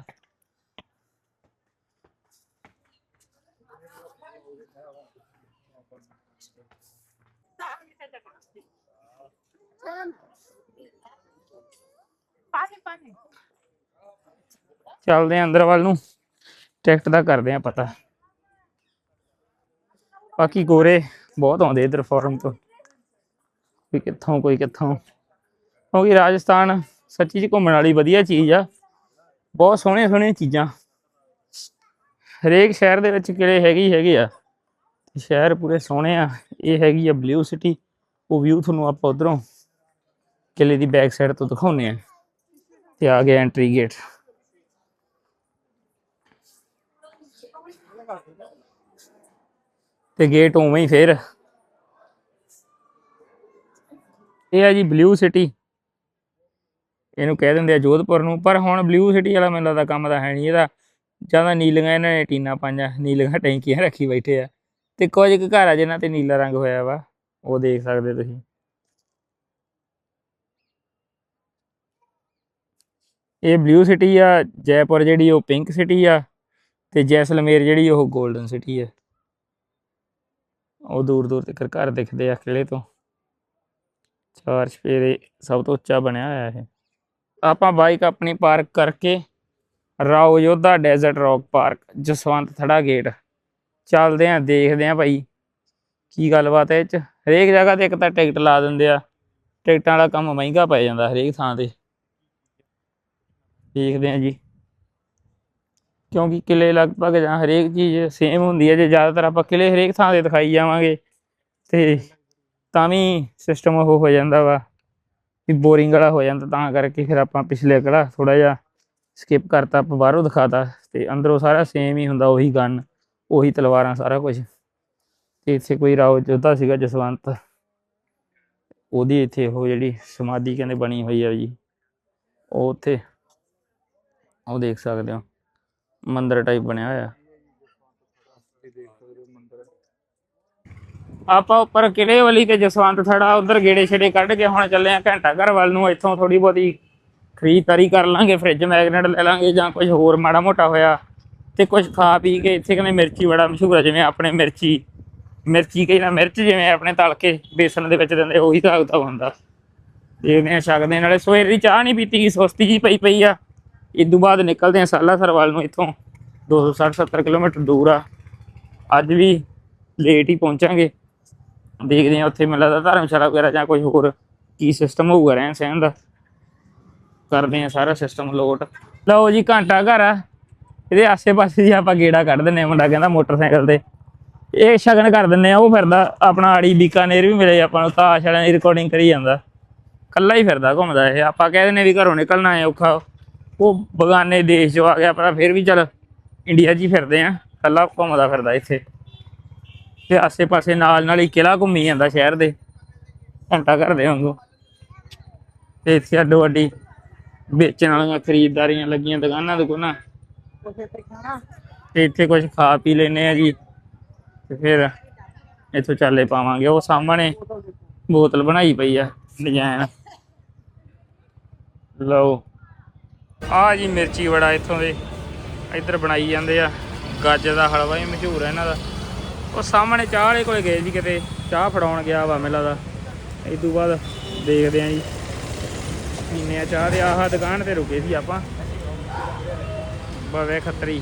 ਪਾਣੀ ਪਾਣੀ ਚੱਲਦੇ ਆਂ ਅੰਦਰ ਵੱਲ ਨੂੰ। ਟਿਕਟ ਦਾ ਕਰਦੇ ਆਂ ਪਤਾ। ਬਾਕੀ ਗੋਰੇ ਬਹੁਤ ਆਉਂਦੇ ਇਧਰ ਫੋਰਮ ਤੋਂ। ਕੋਈ ਕਿੱਥੋਂ ਕੋਈ ਕਿੱਥੋਂ। ਕਿਉਂਕਿ ਰਾਜਸਥਾਨ ਸੱਚੀ ਚ ਘੁੰਮਣ ਵਾਲੀ ਵਧੀਆ ਚੀਜ਼ ਆ। ਬਹੁਤ ਸੋਹਣੀਆਂ ਸੋਹਣੀਆਂ ਚੀਜ਼ਾਂ। ਹਰੇਕ ਸ਼ਹਿਰ ਦੇ ਵਿੱਚ ਕਿਲੇ ਹੈਗੇ ਹੀ ਹੈਗੇ ਆ। ਤੇ ਸ਼ਹਿਰ ਪੂਰੇ ਸੋਹਣੇ ਆ। ਇਹ ਹੈਗੀ ਆ ਬਲੂ ਸਿਟੀ ਉਹ ਵਿਊ ਤੁਹਾਨੂੰ ਆਪਾਂ ਉਧਰੋਂ ਕਿਲੇ ਦੀ ਬੈਕ ਸਾਈਡ ਤੋਂ ਦਿਖਾਉਂਦੇ ਆ। ਤੇ ਆ ਗਿਆ ਐਂਟਰੀ ਗੇਟ ਤੇ ਗੇਟ ਉਵੇਂ ਹੀ ਫੇਰ। ਇਹ ਆ ਜੀ ਬਲੂ ਸਿਟੀ ਇਹਨੂੰ ਕਹਿ ਦਿੰਦੇ ਆ ਜੋਧਪੁਰ ਨੂੰ, ਪਰ ਹੁਣ ਬਲੂ ਸਿਟੀ ਵਾਲਾ ਮੈਨੂੰ ਲੱਗਦਾ ਕੰਮ ਦਾ ਹੈ ਨਹੀਂ ਇਹਦਾ। ਜ਼ਿਆਦਾ ਨੀਲੀਆਂ ਇਹਨਾਂ ਨੇ ਟੀਨਾ ਪਾਈਆਂ, ਨੀਲੀਆਂ ਟੈਂਕੀਆਂ ਰੱਖੀ ਬੈਠੇ ਆ। ਤੇ ਕੁਝ ਕੁ ਘਰ ਆ ਜਿਨ੍ਹਾਂ ਤੇ ਨੀਲਾ ਰੰਗ ਹੋਇਆ ਵਾ, ਉਹ ਦੇਖ ਸਕਦੇ ਤੁਸੀਂ। ਇਹ ਬਲੂ ਸਿਟੀ ਆ, ਜੈਪੁਰ ਜਿਹੜੀ ਉਹ ਪਿੰਕ ਸਿਟੀ ਆ, ਤੇ ਜੈਸਲਮੇਰ ਜਿਹੜੀ ਉਹ 골ਡਨ ਸਿਟੀ ਆ। ਉਹ ਦੂਰ ਦੂਰ ਤੱਕ ਘਰ ਦਿਖਦੇ ਆ ਕਿਲੇ ਤੋਂ। ਚਾਰ ਚਫੇਰੇ ਸਭ ਤੋਂ ਉੱਚਾ ਬਣਿਆ ਹੋਇਆ ਇਹ। ਆਪਾਂ ਬਾਈਕ ਆਪਣੀ ਪਾਰਕ ਕਰਕੇ Rao Jodha desert rock park Jaswant Thada gate ਚੱਲਦੇ ਆਂ, ਦੇਖਦੇ ਆਂ ਭਾਈ, ਕੀ ਗੱਲਬਾਤ ਹੈ ਇਹ ਚ? ਹਰੇਕ ਜਗ੍ਹਾ ਤੇ ਇੱਕ ਤਾਂ ਟਿਕਟ ਲਾ ਦਿੰਦੇ ਆ, ਟਿਕਟਾਂ ਵਾਲਾ ਕੰਮ ਮਹਿੰਗਾ ਪੈ ਜਾਂਦਾ ਹਰੇਕ ਥਾਂ ਤੇ। ਦੇਖਦੇ ਆਂ ਜੀ। ਕਿਉਂਕਿ ਕਿਲੇ ਲਗਭਗ ਜਾਂ ਹਰੇਕ ਚੀਜ਼ ਸੇਮ ਹੁੰਦੀ ਹੈ, ਜੇ ਜ਼ਿਆਦਾਤਰ ਆਪਾਂ ਕਿਲੇ ਹਰੇਕ ਥਾਂ ਤੇ ਦਿਖਾਈ ਜਾਵਾਂਗੇ, ਤੇ ਤਾਂ ਵੀ ਸਿਸਟਮ ਉਹ ਹੋ ਜਾਂਦਾ ਵਾ। ਵੀ ਬੋਰਿੰਗ ਵਾਲਾ ਹੋ ਜਾਂਦਾ, ਤਾਂ ਕਰਕੇ ਫਿਰ ਆਪਾਂ ਪਿਛਲੇ ਕਿਹੜਾ ਥੋੜਾ ਜਿਹਾ ਸਕਿਪ ਕਰਤਾ, ਆਪਾਂ ਬਾਹਰੋਂ ਦਿਖਾਤਾ ਤੇ ਅੰਦਰੋਂ ਸਾਰਾ ਸੇਮ ਹੀ ਹੁੰਦਾ, ਉਹੀ ਗਨ ਉਹੀ ਤਲਵਾਰਾਂ, ਸਾਰਾ ਕੁਝ ਤੇ ਇੱਥੇ ਕੋਈ ਰਾਓ ਯੋਧਾ ਸੀਗਾ, ਜਸਵੰਤ। ਉਹਦੀ ਇੱਥੇ ਉਹ ਜਿਹੜੀ ਸਮਾਧੀ ਕਹਿੰਦੇ ਬਣੀ ਹੋਈ ਆ ਜੀ, ਉਹ ਉੱਥੇ, ਉਹ ਦੇਖ ਸਕਦੇ ਹੋ, ਮੰਦਰ ਟਾਈਪ ਬਣਿਆ ਹੋਇਆ। ਆਪਾਂ ਉੱਪਰ ਕਿਲੇ ਵਾਲੀ ਤੇ ਜਸਵੰਤ ਥੜਾ ਉਧਰ ਗੇੜੇ ਛੇੜੇ ਕੱਢ ਕੇ ਹੁਣ ਚੱਲੇ ਆ ਘੰਟਾ ਘਰ ਵੱਲ ਨੂੰ, ਇੱਥੋਂ ਥੋੜੀ ਬਹੁਤੀ ਖਰੀਦਦਾਰੀ ਕਰ ਲਾਂਗੇ ਫ੍ਰਿਜ ਮੈਗਨੇਟ ਲੈ ਲਾਂਗੇ ਜਾਂ ਕੁਝ ਹੋਰ ਮਾੜਾ ਮੋਟਾ ਹੋਇਆ ਤੇ ਕੁਝ ਖਾ ਪੀ ਕੇ ਇੱਥੇ ਕਹਿੰਦੇ ਮਿਰਚੀ ਬੜਾ ਮਸ਼ਹੂਰ ਹੈ ਜਿਵੇਂ ਆਪਣੇ ਮਿਰਚੀ ਮਿਰਚੀ ਕਈ ਨਾ ਮਿਰਚ ਜਿਵੇਂ ਆਪਣੇ ਤਲ ਕੇ ਬੇਸਣ ਦੇ ਵਿੱਚ ਦਿੰਦੇ, ਉਹੀ ਹਿਸਾਬ ਕਿਤਾਬ ਹੁੰਦਾ। ਦੇਖਦੇ ਆ ਛਕਦੇ ਨਾਲੇ ਸਵੇਰ ਦੀ ਚਾਹ ਨਹੀਂ ਪੀਤੀ ਗਈ ਸੁਸਤੀ ਜੀ ਪਈ ਪਈ ਆ। ਇਦੋਂ ਬਾਅਦ ਨਿਕਲਦੇ ਆ ਸਾਲਾਸਰ ਵੱਲ ਨੂੰ ਇੱਥੋਂ 260 70 ਕਿਲੋਮੀਟਰ ਦੂਰ ਆ। ਅੱਜ ਵੀ ਲੇਟ ਹੀ ਪਹੁੰਚਾਂਗੇ। ਦੇਖਦੇ ਹਾਂ ਉੱਥੇ ਮੈਨੂੰ ਲੱਗਦਾ ਧਰਮਸ਼ਾਲਾ ਵਗੈਰਾ ਜਾਂ ਕੋਈ ਹੋਰ ਕੀ ਸਿਸਟਮ ਹੋਊਗਾ ਰਹਿਣ ਸਹਿਣ ਦਾ। ਕਰਦੇ ਆ ਸਾਰਾ ਸਿਸਟਮ ਲੋਟ ਲਓ ਜੀ ਘੰਟਾ ਘਰ ਆ। ਇਹਦੇ ਆਸੇ-ਪਾਸੇ ਜੀ ਆਪਾਂ ਗੇੜਾ ਕੱਢ ਦਿੰਨੇ ਆ ਮੁੰਡਾ ਕਹਿੰਦਾ ਮੋਟਰਸਾਈਕਲ ਤੇ। ਇਹ ਸ਼ਗਨ ਕਰ ਦਿੰਨੇ ਆ ਉਹ ਫਿਰਦਾ, ਆਪਣਾ ਆੜੀ ਬੀਕਾਨੇਰ ਵੀ ਮਿਲੇ ਆਪਾਂ ਨੂੰ, ਤਾਸ਼ ਵਾਲਿਆਂ ਦੀ ਰਿਕਾਰਡਿੰਗ ਕਰੀ ਜਾਂਦਾ। ਕੱਲਾ ਹੀ ਫਿਰਦਾ ਘੁੰਮਦਾ ਇਹ। ਆਪਾਂ ਕਹਿ ਦਿੰਨੇ ਵੀ ਘਰੋਂ ਨਿਕਲਣਾ ਹੈ ਔਖਾ। ਉਹ ਬਗਾਨੇ ਦੇਸ਼ ਚੋਂ ਆ ਗਿਆ ਪਰ ਫਿਰ ਵੀ ਚੱਲ ਇੰਡੀਆ 'ਚ ਹੀ ਫਿਰਦੇ ਆ ਕੱਲਾ ਘੁੰਮਦਾ ਫਿਰਦਾ ਇੱਥੇ। ਤੇ ਆਸੇ-ਪਾਸੇ ਨਾਲ ਨਾਲ ਹੀ ਕਿਲਾ ਘੁੰਮੀ ਜਾਂਦਾ ਸ਼ਹਿਰ ਦੇ ਘੰਟਾ ਕਰਦੇ ਵਾਂਗੂ। ਤੇ ਇੱਥੇ ਅੱਡੋ ਅੱਡੀ ਵੇਚਣ ਵਾਲੀਆਂ ਖਰੀਦਦਾਰੀਆਂ ਲੱਗੀਆਂ ਦੁਕਾਨਾਂ ਦੁਕਾਨਾਂ। ਤੇ ਇੱਥੇ ਕੁਝ ਖਾ ਪੀ ਲੈਨੇ ਆ ਜੀ। ਤੇ ਫਿਰ ਇੱਥੋਂ ਚਾਲੇ ਪਾਵਾਂਗੇ। ਉਹ ਸਾਹਮਣੇ ਬੋਤਲ ਬਣਾਈ ਪਈ ਆ ਡਿਜ਼ਾਈਨ। ਲਓ। ਆ ਜੀ ਮਿਰਚੀ ਵੜਾ ਇੱਥੋਂ ਦੇ। ਇੱਧਰ ਬਣਾਈ ਜਾਂਦੇ ਆ। ਗਾਜਰ ਦਾ ਹਲਵਾ ਹੀ ਮਸ਼ਹੂਰ ਹੈ ਇਹਨਾਂ ਦਾ। ਉਹ ਸਾਹਮਣੇ ਚਾਹ ਵਾਲੇ ਕੋਲੇ ਗਏ ਜੀ ਕਿਤੇ ਚਾਹ ਫੜਾਉਣ ਗਿਆ ਵਾ ਮੇਲਾ ਦਾ। ਇਸ ਤੋਂ ਬਾਅਦ ਦੇਖਦੇ ਆਂ ਜੀ ਪੀਨੇ ਆ ਚਾਹ ਦੇ ਆਹ ਦੁਕਾਨ ਤੇ ਰੁਕੇ ਸੀ ਆਪਾਂ। ਬਵੇ ਖੱਤਰੀ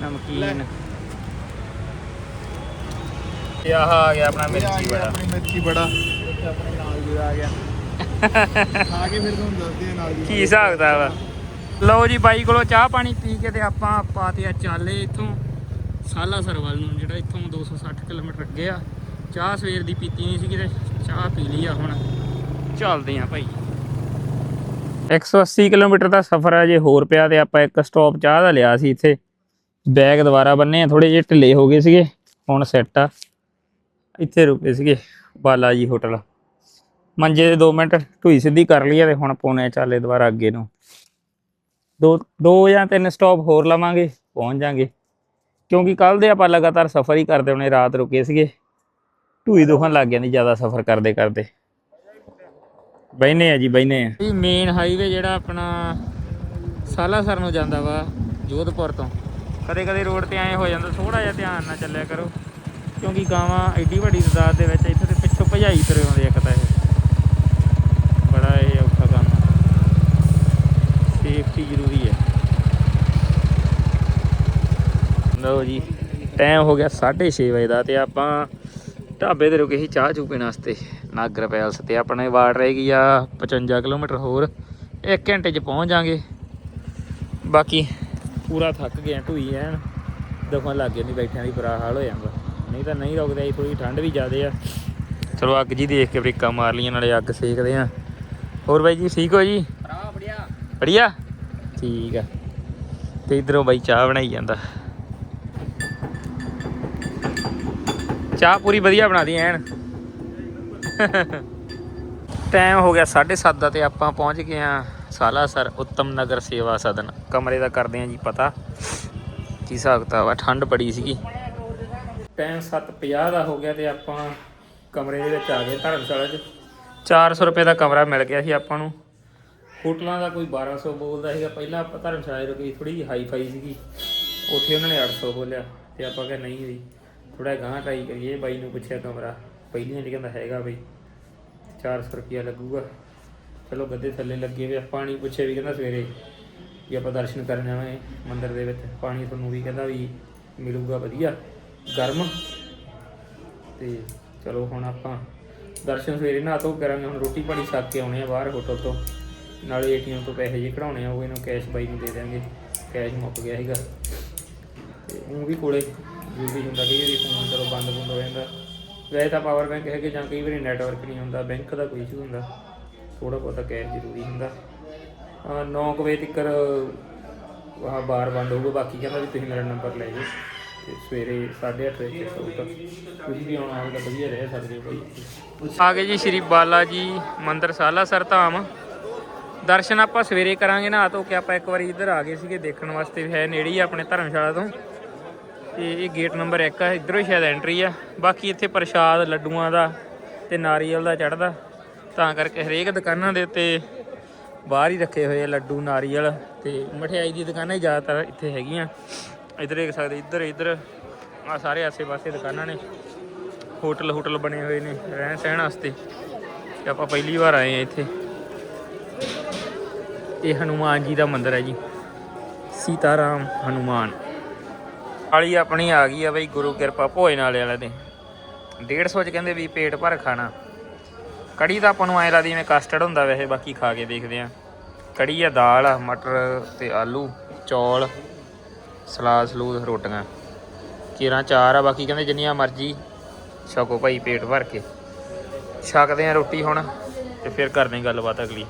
ਨਮਕੀਨ। ਤੇ ਆਹ ਆ ਗਿਆ ਆਪਣਾ ਮਿਰਚੀ ਬੜਾ। ਆਪਣੀ ਮਿਰਚੀ ਬੜਾ। ਆਪਣੇ ਨਾਲ ਜੁੜ ਆ ਗਿਆ ਖਾ ਕੇ ਫਿਰ ਤੁਹਾਨੂੰ ਦੱਸਦੇ ਆ ਨਾਲ ਜੀ ਕੀ ਹਿਸਾਬ ਕਿਤਾਬ ਆ। ਲਓ ਜੀ ਬਾਈ ਕੋਲੋਂ ਚਾਹ ਪਾਣੀ ਪੀ ਕੇ ਤੇ ਆਪਾਂ ਪਾਤੇ ਆ ਚਾਲੇ ਇੱਥੋਂ। ਸਾਲਾਸਰ ਵੱਲ ਨੂੰ, ਜਿਹੜਾ ਇੱਥੋਂ 260 ਕਿਲੋਮੀਟਰ ਅੱਗੇ ਆ। ਚਾਹ ਸਵੇਰ ਦੀ ਪੀਤੀ ਨਹੀਂ ਸੀਗੀ ਤੇ ਚਾਹ ਪੀ ਲਈ ਆ ਹੁਣ। ਚੱਲਦੇ ਆ ਭਾਈ। 180 ਕਿਲੋਮੀਟਰ ਦਾ ਸਫ਼ਰ ਆ, ਜੇ ਹੋਰ ਪਿਆ ਤੇ ਆਪਾਂ ਇੱਕ ਸਟਾਪ ਚਾਹ ਦਾ ਲਿਆ ਸੀ ਇੱਥੇ। ਬੈਗ ਦੁਬਾਰਾ ਬੰਨੇ ਆ ਥੋੜੇ ਜਿਹੇ ਢਿੱਲੇ ਹੋ ਗਏ ਸੀਗੇ, ਹੁਣ ਸੈੱਟ ਆ। ਇੱਥੇ ਰੁਕੇ ਸੀਗੇ ਬਾਲਾ ਜੀ ਹੋਟਲ ਮੰਜੇ ਦੇ 2 ਮਿੰਟ ਢੂਈ ਸਿੱਧੀ ਕਰ ਲਈ ਤੇ ਹੁਣ ਪੌਣੇ ਚਾਲੇ ਦੁਬਾਰਾ ਅੱਗੇ ਨੂੰ। ਦੋ ਦੋ ਜਾਂ ਤਿੰਨ ਸਟਾਪ ਹੋਰ ਲਵਾਂਗੇ, ਪਹੁੰਚ ਜਾਾਂਗੇ। ਕਿਉਂਕਿ ਕੱਲ ਦੇ ਆਪਾਂ ਲਗਾਤਾਰ ਸਫ਼ਰ ਹੀ ਕਰਦੇ ਹੁਣੇ, ਰਾਤ ਰੁਕੇ ਸੀਗੇ। ਢੂਈ ਦੁਖਣ ਲੱਗ ਜਾਂਦੀ ਜ਼ਿਆਦਾ ਸਫ਼ਰ ਕਰਦੇ ਕਰਦੇ। ਬੈਨੇ ਆ ਜੀ ਬੈਨੇ ਆ। ਇਹ ਮੇਨ ਹਾਈਵੇ ਜਿਹੜਾ ਆਪਣਾ ਸਾਲਾਸਰ ਨੂੰ ਜਾਂਦਾ ਵਾ, ਜੋਧਪੁਰ ਤੋਂ। ਕਦੇ ਕਦੇ ਰੋਡ ਤੇ ਐਂ ਹੋ ਜਾਂਦਾ ਥੋੜਾ ਜਿਹਾ ਧਿਆਨ ਨਾਲ ਚੱਲਿਆ ਕਰੋ। ਕਿਉਂਕਿ ਗਾਵਾਂ ਐਡੀ ਵੱਡੀ ਤਦਾਦ ਦੇ ਵਿੱਚ ਇੱਥੇ ਤੇ ਪਿੱਛੋਂ ਭਜਾਈ ਤੁਰੇ ਆਉਂਦੇ ਇੱਕ ਤਾਂ ਇਹ। ਬੜਾ ਇਹ ਔਖਾ ਕੰਮ ਸੇਫਟੀ ਜ਼ਰੂਰੀ ਹੈ ਲਓ ਜੀ ਟਾਈਮ ਹੋ ਗਿਆ 6:30 ਵਜੇ ਦਾ ਤੇ ਆਪਾਂ ਢਾਬੇ ਤੇ ਰੁਕੇ ਸੀ ਚਾਹ ਚੂ ਪੀਣ ਵਾਸਤੇ। ਨਾਗਰ ਪੈਲਸ ਤੇ ਆਪਣੇ ਵਾਟ ਰਹਿ ਗਈ ਆ 55 ਕਿਲੋਮੀਟਰ ਹੋਰ। 1 ਘੰਟੇ ਚ ਪਹੁੰਚ ਜਾਾਂਗੇ। ਬਾਕੀ ਪੂਰਾ ਥੱਕ ਗਏ ਢੂਈ ਐਨ। ਦਫਾ ਲੱਗ ਜਾਂਦੀ ਬੈਠਿਆਂ ਦੀ ਬੁਰਾ ਹਾਲ ਹੋ ਜਾਂਦਾ ਨਹੀਂ ਤਾਂ ਨਹੀਂ ਰੁਕਦੇ ਥੋੜੀ ਠੰਡ ਵੀ ਜ਼ਿਆਦੇ ਆ। ਚਲੋ ਅੱਗ ਜੀ ਦੇਖ ਕੇ ਬ੍ਰੇਕਾਂ ਮਾਰ ਲਈਆਂ ਨਾਲੇ ਅੱਗ ਸੇਕਦੇ ਆ। ਹੋਰ ਬਾਈ ਜੀ ਠੀਕ ਹੋ ਜੀ? ਬੜਿਆ। ਬੜੀਆ? ਠੀਕ ਆ। ਤੇ ਇਧਰੋਂ ਬਾਈ ਚਾਹ ਬਣਾਈ ਜਾਂਦਾ। ਚਾਹ ਪੂਰੀ ਵਧੀਆ ਬਣਾ ਦੀ ਐਨ। ਟਾਈਮ ਹੋ ਗਿਆ 7:30 ਦਾ ਤੇ ਆਪਾਂ ਪਹੁੰਚ ਗਏ ਆ ਸਾਲਾਸਰ ਉੱਤਮ ਨਗਰ ਸੇਵਾ ਸਦਨ। ਕਮਰੇ ਦਾ ਕਰਦੇ ਆ ਜੀ ਪਤਾ। ਕੀ ਹਿਸਾਬ ਕਿਤਾਬ ਆ? ਠੰਡ ਬੜੀ ਸੀਗੀ। ਟਾਈਮ 7:50 ਦਾ ਹੋ ਗਿਆ ਤੇ ਆਪਾਂ ਕਮਰੇ ਦੇ ਵਿੱਚ ਆ ਗਏ ਧਰਮਸ਼ਾਲਾ 'ਚ। 400 ਰੁਪਏ ਦਾ ਕਮਰਾ ਮਿਲ ਗਿਆ ਸੀ ਆਪਾਂ ਨੂੰ। ਹੋਟਲਾਂ ਦਾ ਕੋਈ 1200 ਬੋਲਦਾ ਸੀਗਾ। ਪਹਿਲਾਂ ਆਪਾਂ ਧਰਮਸ਼ਾਲਾ ਰੁਕੀ ਥੋੜੀ ਹਾਈ ਫਾਈ ਸੀਗੀ। ਉੱਥੇ ਉਹਨਾਂ ਨੇ 800 ਬੋਲਿਆ ਤੇ ਆਪਾਂ ਕਿਹਾ ਨਹੀਂ ਵੀ ਥੋੜਾ ਗਾਂ ਟਰਾਈ ਕਰੀਏ, ਬਾਈ ਨੂੰ ਪੁੱਛਿਆ ਕਮਰਾ। ਪਹਿਲੀਆਂ ਚ ਕਹਿੰਦਾ ਹੈਗਾ ਬਈ 400 ਰੁਪਿਆ ਲੱਗੂਗਾ। ਚਲੋ ਗੱਦੇ ਥੱਲੇ ਲੱਗੇ ਵੇ ਪਾਣੀ ਪੁੱਛਿਆ ਵੀ ਕਹਿੰਦਾ ਸਵੇਰੇ ਵੀ ਆਪਾਂ ਦਰਸ਼ਨ ਕਰਨ ਜਾਵਾਂਗੇ ਮੰਦਿਰ ਦੇ ਵਿੱਚ। ਪਾਣੀ ਤੁਹਾਨੂੰ ਵੀ ਕਹਿੰਦਾ ਵੀ ਮਿਲੂਗਾ, ਵਧੀਆ। ਗਰਮ। ਤੇ ਚਲੋ ਹੁਣ ਆਪਾਂ ਦਰਸ਼ਨ ਸਵੇਰੇ ਨਾ ਧੋ ਕਰਾਂਗੇ। ਹੁਣ ਰੋਟੀ ਪਾਣੀ ਛੱਕ ਕੇ ਆਉਣੇ ਆ ਬਾਹਰ ਹੋਟਲ ਤੋਂ। ਨਾਲੇ ਏਟੀਐਮ ਤੋਂ ਪੈਸੇ ਜੇ ਕਢਾਉਣੇ ਆ, ਉਹ ਇਹਨੂੰ ਕੈਸ਼ ਬਾਈ ਨੂੰ ਦੇ ਦਿਆਂਗੇ। ਕੈਸ਼ ਮੁੱਕ ਗਿਆ ਸੀਗਾ। ਤੇ ਉਹ ਵੀ ਕੋਲੇ ਜ਼ਰੂਰੀ ਹੁੰਦਾ ਕਈ ਵਾਰੀ ਫੋਨ ਚਲੋ ਬੰਦ ਬੰਦ ਹੋ ਜਾਂਦਾ। ਵੈਸੇ ਤਾਂ ਪਾਵਰ ਬੈਂਕ ਹੈਗੇ ਜਾਂ ਕਈ ਵਾਰੀ ਨੈਟਵਰਕ ਨਹੀਂ ਹੁੰਦਾ ਬੈਂਕ ਦਾ ਕੋਈ ਇਸ਼ੂ ਹੁੰਦਾ। ਥੋੜਾ ਬਹੁਤਾ ਕੈਸ਼ ਜ਼ਰੂਰੀ ਹੁੰਦਾ। 9 ਵਜੇ ਤੱਕ ਆਹ ਬਾਰ ਬੰਦ ਹੋਊਗਾ, ਬਾਕੀ ਕਹਿੰਦਾ ਵੀ ਤੁਸੀਂ ਮੇਰਾ ਨੰਬਰ ਲੈ ਜਾਓ। ਤੇ ਸਵੇਰੇ 8:30 ਵਜੇ ਤੱਕ ਹੋਊਗਾ ਤੁਸੀਂ ਵੀ ਆਉਣਾ ਹੋਵੇਗਾ ਵਧੀਆ ਰਹਿ ਸਕਦੇ ਹੋ ਭਾਈ ਆ ਗਏ ਜੀ ਸ਼੍ਰੀ ਬਾਲਾ ਜੀ, ਮੰਦਿਰ ਸਾਲਾਸਰ ਧਾਮ ਦਰਸ਼ਨ ਆਪਾਂ ਸਵੇਰੇ ਕਰਾਂਗੇ ਨਾ ਧੋ ਕੇ ਆਪਾਂ ਇੱਕ ਵਾਰੀ ਇੱਧਰ ਆ ਗਏ ਸੀਗੇ ਦੇਖਣ ਵਾਸਤੇ, ਵੀ ਹੈ ਨੇੜੇ ਹੀ ਆ ਆਪਣੇ ਧਰਮਸ਼ਾਲਾ ਤੋਂ। ਤੇ ਇਹ ਗੇਟ ਨੰਬਰ 1 ਆ, ਇਧਰੋਂ ਸ਼ਾਇਦ ਐਂਟਰੀ ਆ। ਬਾਕੀ ਇੱਥੇ ਪ੍ਰਸ਼ਾਦ, ਲੱਡੂਆਂ ਦਾ ਤੇ ਨਾਰੀਅਲ ਦਾ ਚੜਦਾ ਤਾਂ ਕਰਕੇ ਹਰੇਕ ਦੁਕਾਨਾਂ ਦੇ ਉੱਤੇ ਬਾਹਰ ਹੀ ਰੱਖੇ ਹੋਏ ਆ ਲੱਡੂ, ਨਾਰੀਅਲ ਤੇ ਮਠਿਆਈ ਦੀ ਦੁਕਾਨਾਂ ਹੀ ਜ਼ਿਆਦਾਤਰ ਇੱਥੇ ਹੈਗੀਆਂ। ਇੱਧਰ ਦੇਖ ਸਕਦੇ, ਇੱਧਰ ਇੱਧਰ ਆ ਸਾਰੇ ਆਸੇ-ਪਾਸੇ ਦੁਕਾਨਾਂ ਨੇ। ਹੋਟਲ ਹੋਟਲ ਬਣੇ ਹੋਏ ਨੇ ਰਹਿਣ ਸਹਿਣ ਵਾਸਤੇ। ਤੇ ਆਪਾਂ ਪਹਿਲੀ ਵਾਰ ਆਏ ਆ ਇੱਥੇ। ਇਹ ਹਨੂਮਾਨ ਜੀ ਦਾ ਮੰਦਿਰ ਹੈ ਜੀ। ਸੀਤਾਰਾਮ ਹਨੂਮਾਨ। ਵਾਲੀ ਆਪਣੀ ਆ ਗਈ ਆ ਬਈ, ਗੁਰੂ ਕਿਰਪਾ ਭੋਜਨ ਵਾਲੇ ਵਾਲੇ ਦੇ। 150 ਚ ਕਹਿੰਦੇ ਵੀ ਪੇਟ ਭਰ ਖਾਣਾ। ਕੜੀ ਤਾਂ ਆਪਾਂ ਨੂੰ ਐਂ ਲੱਗਦੀ ਜਿਵੇਂ ਕਸਟਰਡ ਹੁੰਦਾ ਵੈਸੇ, ਬਾਕੀ ਖਾ ਕੇ ਦੇਖਦੇ ਆ। ਕੜੀ ਆ ਦਾਲ ਆ, ਮਟਰ ਤੇ ਆਲੂ, ਚੌਲ, ਸਲਾਦ ਸਲੂਦ, ਰੋਟੀਆਂ। ਕੀਰਾਂ ਚਾਰ ਆ, ਬਾਕੀ ਕਹਿੰਦੇ ਜਿੰਨੀਆਂ ਮਰਜ਼ੀ ਛਕੋ ਭਾਈ ਪੇਟ ਭਰ ਕੇ। ਛਕਦੇ ਆ ਰੋਟੀ ਹੁਣ ਤੇ ਫਿਰ ਕਰਦੇ ਗੱਲਬਾਤ ਅਗਲੀ।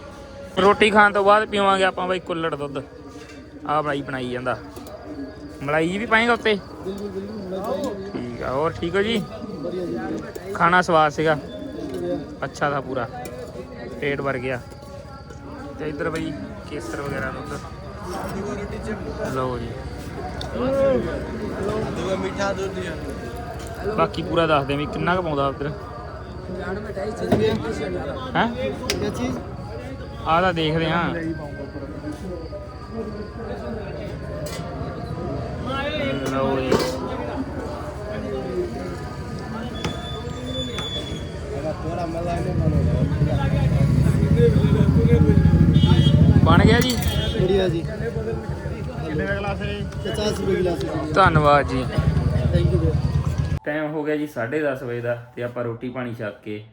ਰੋਟੀ ਖਾਣ ਤੋਂ ਬਾਅਦ ਪੀਵਾਂਗੇ ਆਪਾਂ ਬਾਈ ਕੁੱਲੜ ਦੁੱਧ। ਆਹ ਬਾਈ ਬਣਾਈ ਜਾਂਦਾ। ਮਲਾਈ ਵੀ ਪਾਏਗਾ ਉੱਤੇ? ਠੀਕ ਆ ਹੋਰ ਠੀਕ ਹੋ ਜੀ? ਖਾਣਾ ਸਵਾਦ ਸੀਗਾ। ਅੱਛਾ ਥਾ ਪੂਰਾ। ਪੇਟ ਭਰ ਗਿਆ। ਤੇ ਇੱਧਰ ਬਈ ਕੇਸਰ ਵਗੈਰਾ ਦੁੱਧ। ਲਓ ਜੀ। ਮਿੱਠਾ ਦੁੱਧ ਬਾਕੀ ਪੂਰਾ ਦੱਸ ਦੇ ਵੀ ਕਿੰਨਾ ਕੁ ਪਾਉਂਦਾ ਉੱਧਰ? ਹੈ? ਕੀ ਚੀਜ਼? ਤਾਂ ਦੇਖਦੇ ਹਾਂ। ਬਣ ਗਿਆ ਜੀ? ਧੰਨਵਾਦ ਜੀ। ਟਾਈਮ ਹੋ ਗਿਆ ਜੀ 10:30 ਵਜੇ ਦਾ ਤੇ ਆਪਾਂ ਰੋਟੀ ਪਾਣੀ ਛੱਕ ਕੇ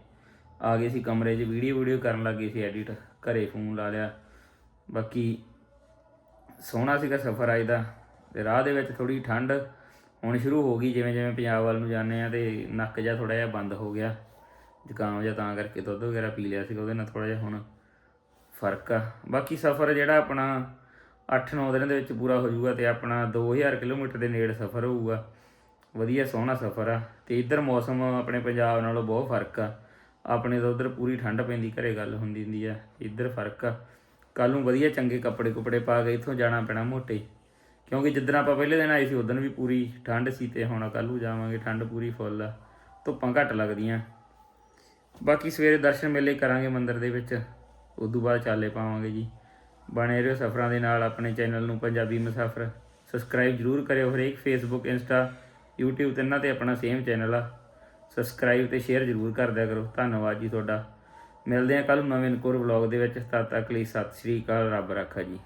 ਆ ਗਏ ਸੀ ਕਮਰੇ 'ਚ ਵੀਡੀਓ ਵੀਡੀਓ ਕਰਨ ਲੱਗੇ ਸੀ ਐਡਿਟ ਘਰੇ ਫੋਨ ਲਾ ਲਿਆ। ਬਾਕੀ ਸੋਹਣਾ ਸੀਗਾ ਸਫ਼ਰ ਅੱਜ ਦਾ। ਤੇ ਰਾਹ ਦੇ ਵਿੱਚ ਥੋੜੀ ਠੰਡ ਹੁਣ ਸ਼ੁਰੂ ਹੋ ਗਈ, ਜਿਵੇਂ ਜਿਵੇਂ ਪੰਜਾਬ ਵੱਲ ਨੂੰ ਜਾਂਦੇ ਆ ਤੇ ਨੱਕ ਜਿਹਾ ਥੋੜਾ ਜਿਹਾ ਬੰਦ ਹੋ ਗਿਆ। ਜ਼ੁਕਾਮ ਜਿਹਾ ਤਾਂ ਕਰਕੇ ਦੁੱਧ ਵਗੈਰਾ ਪੀ ਲਿਆ ਸੀ ਉਹਦੇ ਨਾਲ ਥੋੜਾ ਜਿਹਾ ਹੁਣ ਫ਼ਰਕ ਆ। ਬਾਕੀ ਸਫ਼ਰ ਜਿਹੜਾ ਆਪਣਾ 8-9 ਦਿਨਾਂ ਦੇ ਵਿੱਚ ਪੂਰਾ ਹੋ ਜਾਊਗਾ ਤੇ ਆਪਣਾ 2000 ਕਿਲੋਮੀਟਰ ਦੇ ਨੇੜੇ ਸਫ਼ਰ ਹੋਊਗਾ। ਵਧੀਆ ਸੋਹਣਾ ਸਫ਼ਰ ਆ ਤੇ ਇੱਧਰ ਮੌਸਮ ਆਪਣੇ ਪੰਜਾਬ ਨਾਲੋਂ ਬਹੁਤ ਫ਼ਰਕ ਆ। ਆਪਣੇ ਤਾਂ ਉਧਰ ਪੂਰੀ ਠੰਡ ਪੈਂਦੀ, ਘਰੇ ਗੱਲ ਹੁੰਦੀ ਹੁੰਦੀ ਆ, ਇੱਧਰ ਫ਼ਰਕ ਆ। ਕੱਲ ਨੂੰ ਵਧੀਆ ਚੰਗੇ ਕੱਪੜੇ ਕੁਪੜੇ ਪਾ ਕੇ ਇੱਥੋਂ ਜਾਣਾ ਪੈਣਾ ਮੋਟੇ। ਕਿਉਂਕਿ ਜਿੱਦਣ ਆਪਾਂ ਪਹਿਲੇ ਦਿਨ ਆਏ ਸੀ, ਉਦੋਂ ਵੀ ਪੂਰੀ ਠੰਡ ਸੀ ਤੇ ਹੁਣ ਕੱਲ ਨੂੰ ਜਾਵਾਂਗੇ, ਠੰਡ ਪੂਰੀ ਫੁੱਲ। ਆ ਧੁੱਪਾਂ ਘੱਟ ਲੱਗਦੀਆਂ। ਬਾਕੀ ਸਵੇਰੇ ਦਰਸ਼ਨ ਮੇਲੇ ਕਰਾਂਗੇ ਮੰਦਿਰ ਦੇ ਵਿੱਚ। ਉਦੋਂ ਬਾਅਦ ਚਾਲੇ ਪਾਵਾਂਗੇ ਜੀ। ਬਣੇ ਰਹੋ ਸਫ਼ਰਾਂ ਦੇ ਨਾਲ ਆਪਣੇ ਚੈਨਲ ਨੂੰ, ਪੰਜਾਬੀ ਮੁਸਾਫਰ। ਸਬਸਕ੍ਰਾਈਬ ਜਰੂਰ ਕਰਿਓ ਹਰੇਕ ਫੇਸਬੁੱਕ ਇੰਸਟਾ YouTube ਤਿੰਨਾਂ ਤੇ ਆਪਣਾ ਸੇਮ ਚੈਨਲ ਆ। ਸਬਸਕ੍ਰਾਈਬ ਤੇ ਸ਼ੇਅਰ ਜਰੂਰ ਕਰ ਦਿਆ ਕਰੋ। ਧੰਨਵਾਦ ਜੀ ਤੁਹਾਡਾ। ਮਿਲਦੇ ਹਾਂ ਕੱਲ ਨਵੇਂ ਨਕੋਰ ਵਲੌਗ ਦੇ ਵਿੱਚ। ਤਦ ਤੱਕ ਲਈ ਸਤਿ ਸ਼੍ਰੀ ਅਕਾਲ, ਰੱਬ ਰੱਖਾ ਜੀ।